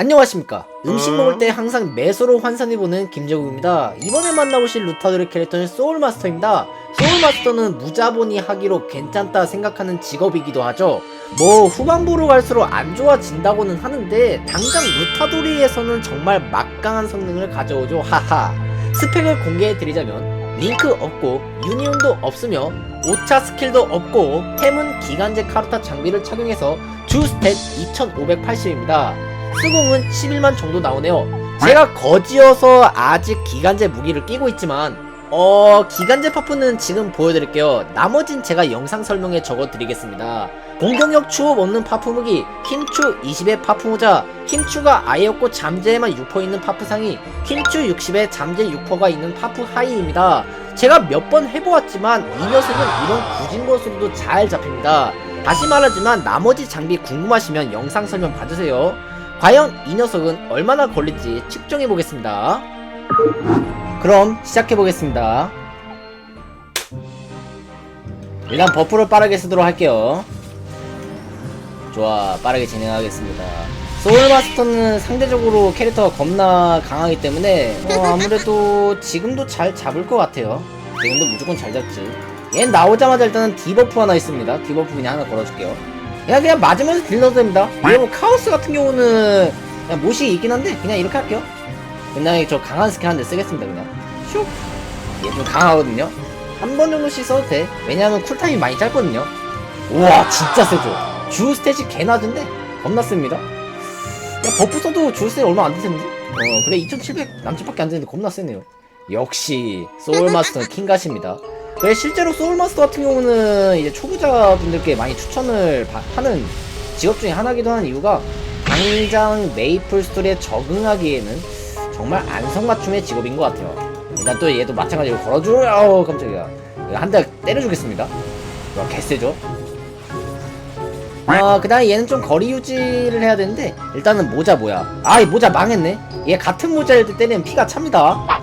안녕하십니까. 음식 먹을 때 항상 매소로 환산해보는 김재국입니다. 이번에 만나보실 루타도르 캐릭터는 소울마스터입니다. 소울마스터는 무자본이 하기로 괜찮다 생각하는 직업이기도 하죠. 뭐 후반부로 갈수록 안 좋아진다고는 하는데 당장 루타도리에서는 정말 막강한 성능을 가져오죠. 하하. 스펙을 공개해드리자면 링크 없고 유니온도 없으며 5차 스킬도 없고 템은 기간제 카르타 장비를 착용해서 주 스탯 2580입니다 수공은 11만 정도 나오네요. 제가 거지여서 아직 기간제 무기를 끼고 있지만 어 기간제 파프는 지금 보여드릴게요. 나머진 제가 영상 설명에 적어드리겠습니다. 공격력 추업 없는 파프 무기 킴추 20의 파프 모자 킴추가 아예 없고 잠재에만 6% 있는 파프 상이 킴추 60에 잠재 6%가 있는 파프 하이입니다. 제가 몇 번 해보았지만 이 녀석은 이런 구진 것으로도 잘 잡힙니다. 다시 말하지만 나머지 장비 궁금하시면 영상 설명 봐주세요. 과연 이 녀석은 얼마나 걸릴지 측정해 보겠습니다. 그럼 시작해 보겠습니다. 일단 버프를 빠르게 쓰도록 할게요. 좋아, 빠르게 진행하겠습니다. 소울마스터는 상대적으로 캐릭터가 겁나 강하기 때문에 어, 아무래도 지금도 잘 잡을 것 같아요. 지금도 무조건 잘 잡지. 얘 나오자마자 일단은 디버프 하나 있습니다. 디버프 그냥 하나 걸어줄게요. 그냥 그냥 맞으면서 딜러도 됩니다. 그리고 카오스 같은 경우는 그냥 모식이 있긴 한데 그냥 이렇게 할게요. 그냥 저 강한 스킬 한 대 쓰겠습니다. 그냥 슉. 얘좀 강하거든요. 한 번 정도씩 써도 돼. 왜냐하면 쿨타임이 많이 짧거든요. 우와 진짜 세죠. 주 스탯이 개 낮은데 겁나 셉니다. 야 버프 써도 주 스탯 얼마 안 되는데? 어 그래 2700 남짓밖에 안 되는데 겁나 세네요. 역시 소울마스터는 킹가십니다. 그래 실제로 소울마스터 같은 경우는 이제 초보자분들께 많이 추천을 바- 하는 직업 중에 하나기도 하는 이유가 당장 메이플 스토리에 적응하기에는 정말 안성맞춤의 직업인 것 같아요. 일단 또 얘도 마찬가지로 걸어줘요 깜짝이야. 한 대 때려주겠습니다. 와 개쎄죠? 아 그 다음에 얘는 좀 거리 유지를 해야 되는데 일단은 모자 뭐야? 아 이 모자 망했네. 얘 같은 모자일 때 때리면 피가 찹니다.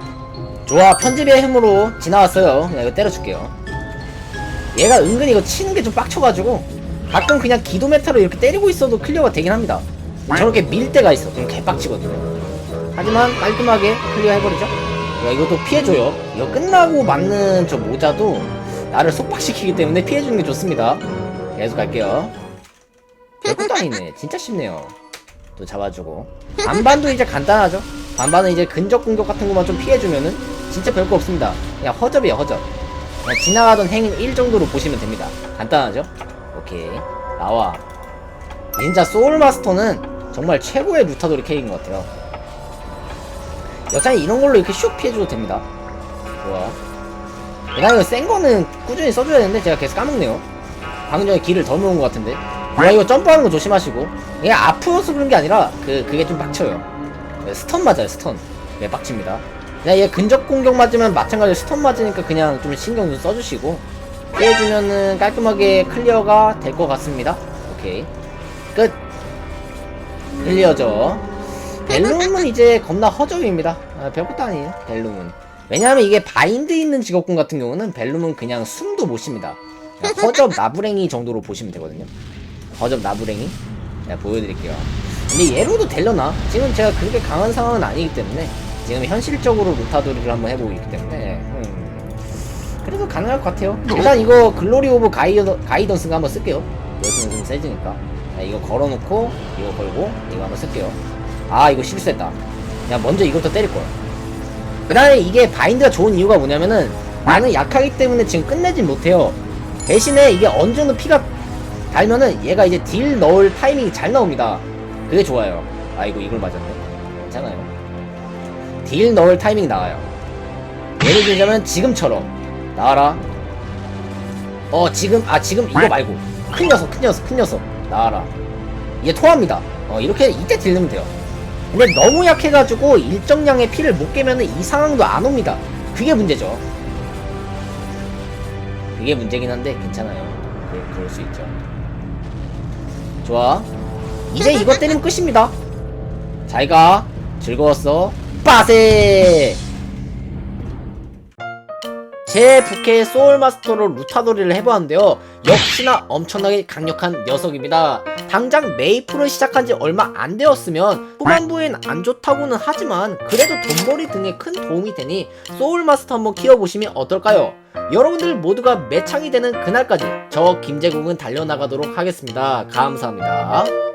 좋아 편집의 힘으로 지나왔어요. 그냥 이거 때려줄게요. 얘가 은근히 이거 치는 게 좀 빡쳐가지고 가끔 그냥 기도 메타로 이렇게 때리고 있어도 클리어가 되긴 합니다. 저렇게 밀 때가 있어. 그럼 개빡치거든요 하지만 깔끔하게 클리어 해버리죠. 야 이것도 피해줘요. 이거 끝나고 맞는 저 모자도 나를 속박시키기 때문에 피해주는 게 좋습니다. 계속 갈게요. 별것도 아니네. 진짜 쉽네요. 또 잡아주고. 반반도 이제 간단하죠. 반반은 이제 근접 공격 같은 것만 좀 피해주면은 진짜 별거 없습니다. 그냥 허접이에요 허접. 그냥 지나가던 행인 1 정도로 보시면 됩니다. 간단하죠? 오케이. 나와. 진짜 소울마스터는 정말 최고의 루타도리 캐릭인 것 같아요. 여차히 이런 걸로 이렇게 슉 피해줘도 됩니다. 좋아. 나 이거 센 거는 꾸준히 써줘야 되는데 제가 계속 까먹네요. 방금 전에 길을 더 놓은 것 같은데. 야 이거 점프하는 거 조심하시고. 이게 아프어서 그런 게 아니라 그 그게 좀 빡쳐요. 네, 스턴 맞아요 스턴. 네 빡칩니다 그냥 얘 근접 공격 맞으면 마찬가지로 스턴 맞으니까 그냥 좀 신경 좀 써주시고 피해주면은 깔끔하게 클리어가 될 것 같습니다. 오케이. 끝. 클리어죠. 벨룸은 이제 겁나 허접입니다. 아, 별것도 아니에요 벨룸은. 왜냐하면 이게 바인드 있는 직업군 같은 경우는 벨룸은 그냥 숨도 못 쉽니다 허접 나부랭이 정도로 보시면 되거든요. 허접 나부랭이? 제가 보여드릴게요. 근데 얘로도 되려나? 지금 제가 그렇게 강한 상황은 아니기 때문에 지금 현실적으로 루타도리를 한번 해보고 있기 때문에 음, 그래도 가능할 것 같아요. 일단 이거 글로리 오브 가이더, 가이던스가 한번 쓸게요. 여기서는 좀 세지니까. 자, 이거 걸어놓고 이거 걸고 이거 한번 쓸게요. 아 이거 실수했다. 그냥 먼저 이것부터 때릴걸 그 다음에 이게 바인드가 좋은 이유가 뭐냐면은 나는 약하기 때문에 지금 끝내진 못해요. 대신에 이게 어느 정도 피가 달면은 얘가 이제 딜 넣을 타이밍이 잘 나옵니다. 그게 좋아요. 아이고 이걸 맞았네. 괜찮아요 딜 넣을 타이밍 나와요. 예를 들자면 지금처럼 나와라. 어 지금 아 지금 이거 말고. 큰 녀석 큰 녀석 큰 녀석. 나와라. 이게 토합니다. 어 이렇게 이때 딜 넣으면 돼요. 근데 너무 약해가지고 일정량의 피를 못 깨면은 이 상황도 안 옵니다. 그게 문제죠. 그게 문제긴 한데 괜찮아요. 그, 그럴 수 있죠. 좋아. 이제 이거 때리면 끝입니다. 잘가. 즐거웠어 빠세 제 부캐 소울마스터로 루타도리를 해보았는데요. 역시나 엄청나게 강력한 녀석입니다. 당장 메이플을 시작한 지 얼마 안 되었으면 후반부엔 안 좋다고는 하지만 그래도 돈벌이 등에 큰 도움이 되니 소울마스터 한번 키워보시면 어떨까요? 여러분들 모두가 매창이 되는 그날까지 저 김재국은 달려나가도록 하겠습니다. 감사합니다.